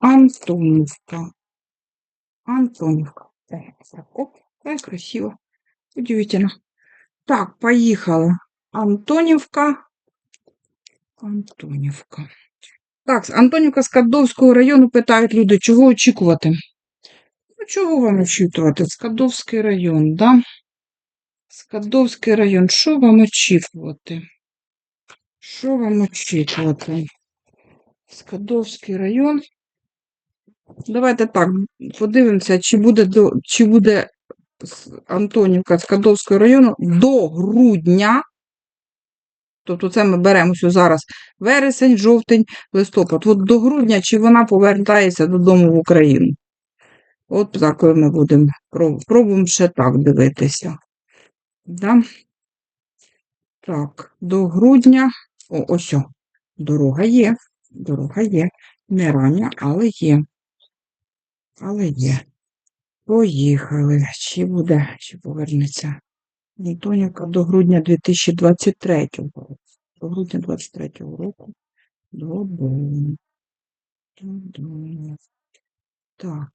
Антонівка. Антонівка. Так, так, оп, как красиво. Удивительно. Так, поїхали. Антонівка. Антонівка. Так, з Антонівка з Кадовського району питають люди, чого очікувати? Ну, чого вам очікувати? Скадовський район, да? Скадовський район, що вам очікувати? Що вам очікувати? Скадовський район. Давайте так, подивимося, чи буде, до, чи буде з- Антонівка Скадовського району до грудня. Тобто це ми беремо ось зараз вересень, жовтень, листопад. От до грудня, чи вона повертається додому в Україну? От так ми будемо пробуємо ще так дивитися. Да? Так, до грудня. О, ось. Дорога є. Дорога є. Не рання, але є. Але є. Поїхали. Чи буде, чи повернеться. Антонівка до грудня 2023 року. До грудня 2023 року. Додому. Додому. Так.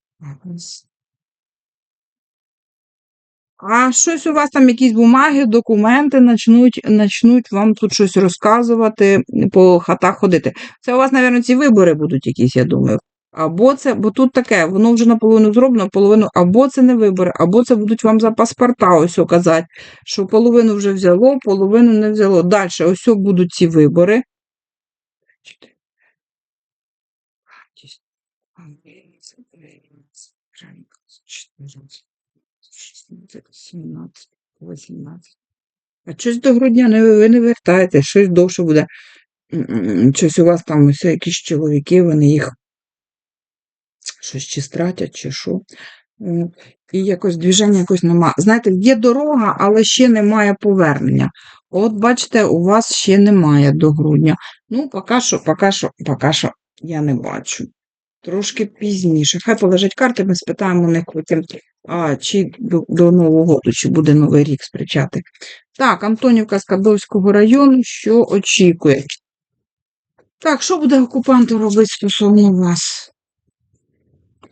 А щось у вас там якісь бумаги, документи начнуть, начнуть вам тут щось розказувати, по хатах ходити. Це у вас, мабуть, ці вибори будуть якісь, я думаю. Або це, бо тут таке, воно вже наполовину зроблено, половину, або це не вибори, або це будуть вам за паспорта ось казати, що половину вже взяло, половину не взяло. Далі ось будуть ці вибори. А щось до грудня не, ви не вертаєте, щось довше буде. Щось у вас там ось якісь чоловіки, вони їх щось чи стратять, чи що. І якось движення якось нема. Знаєте, є дорога, але ще немає повернення. От, бачите, у вас ще немає до грудня. Ну, поки що, поки що, поки що я не бачу. Трошки пізніше. Хай полежать карти, ми спитаємо у них потім, а, чи до, до Нового року, чи буде Новий рік спричати. Так, Антонівка з Кадовського району, що очікує? Так, що буде окупант робити стосовно вас?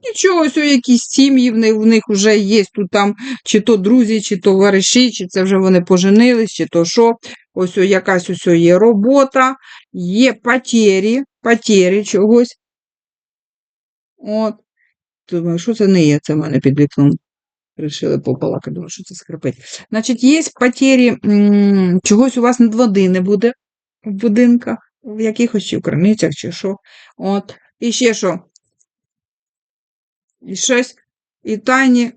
Нічого, ось о, якісь сім'ї в них, вже є тут там, чи то друзі, чи то товариші, чи це вже вони поженились, чи то що. Ось якась ось є робота, є потері, потері чогось. От. Думаю, що це не є, це в мене під вікном. Рішили побалакати, думаю, що це скрипить. Значить, є потері, чогось у вас над води не буде в будинках, в якихось чи в криницях, чи що. От. І ще що? І щось, і тайні.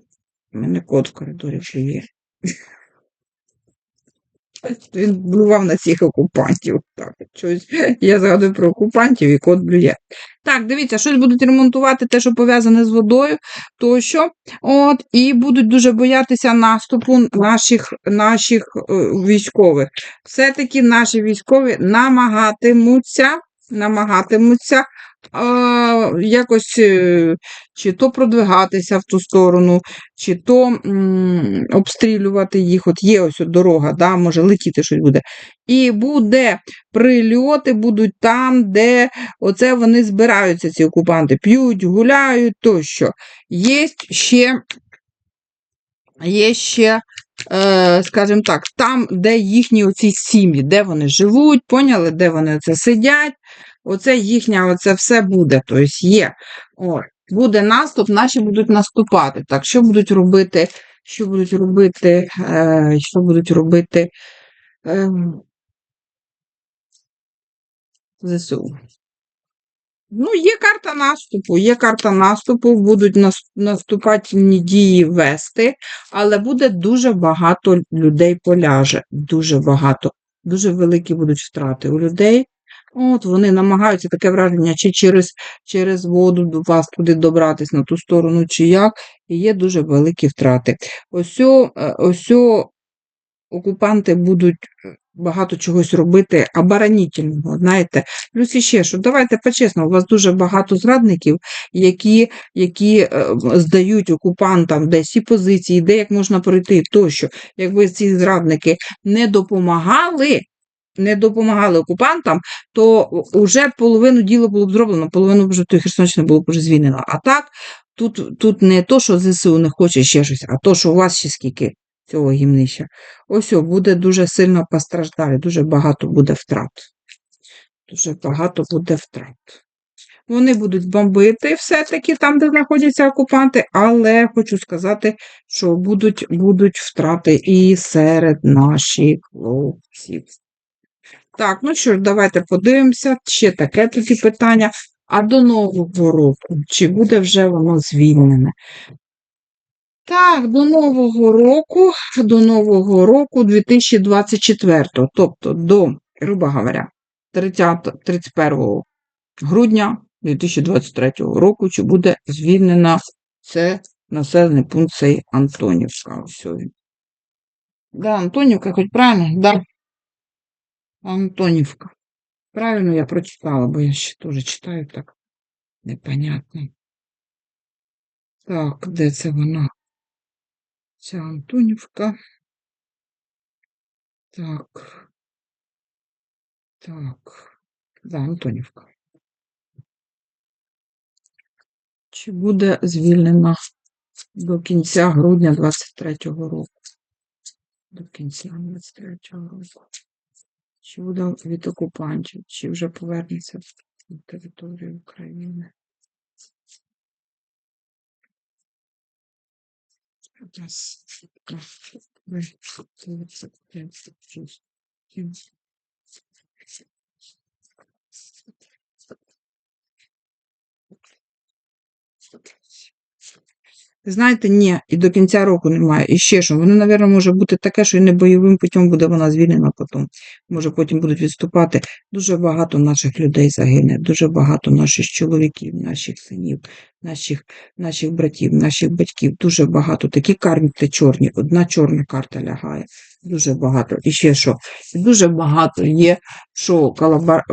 У мене кот в коридорі плює. Він блював на цих окупантів. Так, щось. Я згадую про окупантів і кот блює. Так, дивіться, щось будуть ремонтувати, те, що пов'язане з водою, тощо. От, і будуть дуже боятися наступу наших, наших е, військових. Все-таки наші військові намагатимуться, намагатимуться а, якось е, чи то продвигатися в ту сторону, чи то м, обстрілювати їх. От є ось от дорога, да, може летіти щось буде. І буде прильоти, будуть там, де оце вони збираються, ці окупанти, п'ють, гуляють тощо. Є ще, є ще е, скажімо так, там, де їхні оці сім'ї, де вони живуть, поняли, де вони оце сидять, оце їхня, оце все буде, тобто є. От. Буде наступ, наші будуть наступати. Так, що будуть робити? Що будуть робити? Е, що будуть робити е, ЗСУ? Ну, є карта наступу, є карта наступу, будуть нас- наступательні дії вести, але буде дуже багато людей поляже. Дуже багато. Дуже великі будуть втрати у людей. От вони намагаються таке враження, чи через, через воду до вас туди добратись на ту сторону, чи як, і є дуже великі втрати. Ось, е, ось окупанти будуть е, багато чогось робити оборонительного, знаєте. Плюс іще, що давайте по-чесному, у вас дуже багато зрадників, які, які е, здають окупантам десь і позиції, де як можна пройти тощо. Якби ці зрадники не допомагали, не допомагали окупантам, то вже половину діла було б зроблено, половину вже той Херсонщина було б вже звільнено. А так, тут, тут не то, що ЗСУ не хоче ще щось, а то, що у вас ще скільки цього гімнища. Ось о, буде дуже сильно постраждалі, дуже багато буде втрат. Дуже багато буде втрат. Вони будуть бомбити все-таки там, де знаходяться окупанти, але хочу сказати, що будуть, будуть втрати і серед наших хлопців. Так, ну що ж, давайте подивимося. Ще таке тоді питання. А до Нового року, чи буде вже воно звільнене? Так, до Нового року, до Нового року 2024, тобто до, грубо говоря, 30, 31 грудня 2023 року, чи буде звільнена це населений пункт цей Антонівка. Ось. Да, Антонівка, хоч правильно? Да. Антонівка. Правильно я прочитала, бо я ще теж читаю так непонятно. Так, де це вона? Ця Антонівка. Так. Так. Да, Антонівка. Чи буде звільнена до кінця грудня 23-го року? До кінця 23-го року. Чи буде від окупантів, чи вже повернеться на територію України? Раз, Знаєте, ні, і до кінця року немає. І ще що, воно, мабуть, може бути таке, що і не бойовим путем буде вона звільнена потім. Може, потім будуть відступати. Дуже багато наших людей загине, дуже багато наших чоловіків, наших синів, наших, наших братів, наших батьків. Дуже багато. Такі карти чорні, одна чорна карта лягає. Дуже багато. І ще що? Дуже багато є, що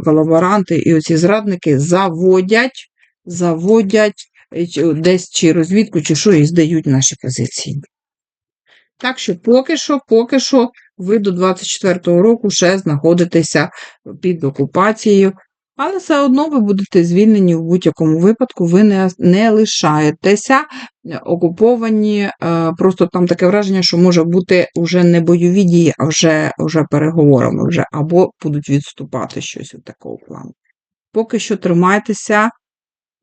колаборанти і оці зрадники заводять, заводять десь чи розвідку, чи що, і здають наші позиції. Так що поки що, поки що, ви до 24-го року ще знаходитеся під окупацією, але все одно ви будете звільнені в будь-якому випадку, ви не, не лишаєтеся е, окуповані. е, Просто там таке враження, що може бути вже не бойові дії, а вже, вже переговорами, вже, або будуть відступати щось у такого плану. Поки що тримайтеся.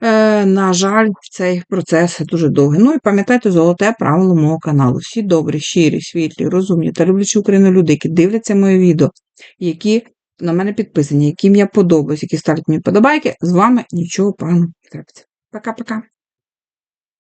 Е, на жаль, цей процес дуже довгий. Ну і пам'ятайте золоте правило мого каналу. Всі добрі, щирі, світлі, розумні та люблячі Україну люди, які дивляться моє відео, які на мене підписані, яким я подобаюсь, які ставлять мені подобайки, з вами нічого поганого не трапиться. Пока-пока.